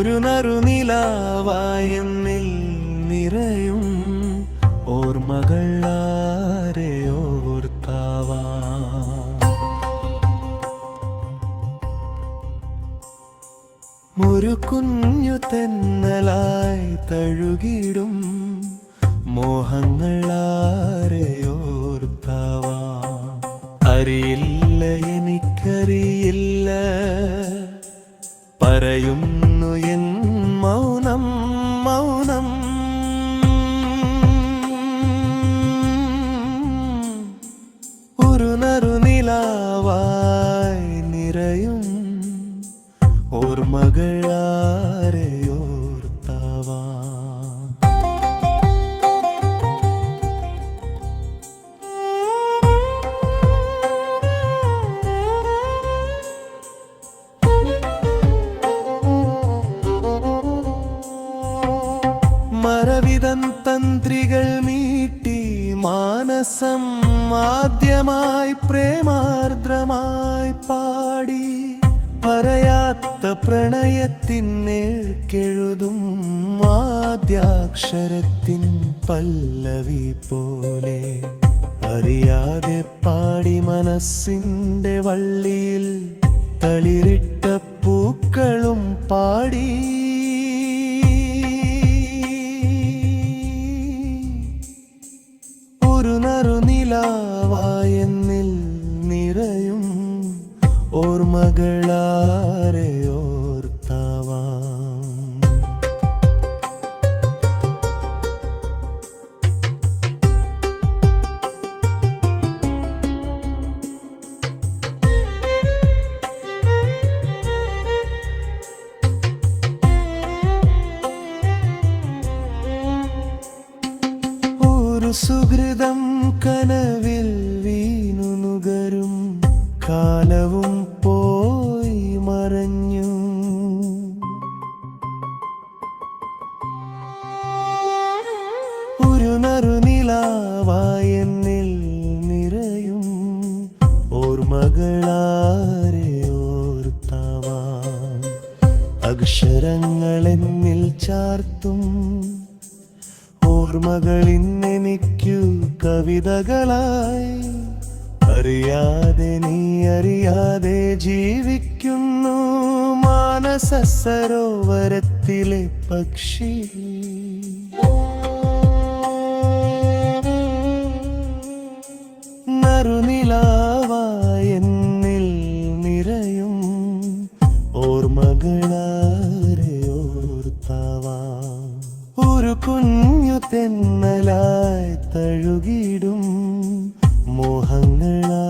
ഒരു നറുനിലാവായെന്നിൽ നിറയും ആരെയോർത്താവാ ഒരു കുഞ്ഞു തെന്നലായി തഴുകിടും മോഹങ്ങളാരെയോർത്താവാ അറിയില്ല എനിക്കറിയില്ല പറയുന്നു എൻ മൗനം മൗനം. ഒരു നറുനിലാവായി നിറയും ഓർമ്മകൾ ആരെയോർത്താവാ തന്ത്രികൾ മീട്ടി മാനസം ആദ്യമായി പ്രേമാർദ്രമായി പാടി. പറയാത്ത പ്രണയത്തിനെഴുതും ആദ്യാക്ഷരത്തിൻ പല്ലവി പോലെ. അറിയാതെ പാടി മനസ്സിന്റെ വള്ളിയിൽ തളിരിട്ട പൂക്കളും പാടി. സുഹൃതം കനവിൽ വീണു നുകരും. കാലവും അക്ഷരങ്ങളെന്നിൽ ചാർത്തും ഓർമ്മകൾ ഇന്നെനിക്കു കവിതകളായി. അറിയാതെ നീ അറിയാതെ ജീവിക്കുന്നു. മാനസ സരോവരത്തിലെ പക്ഷി. നറുനിലാ മുഖങ്ങളാ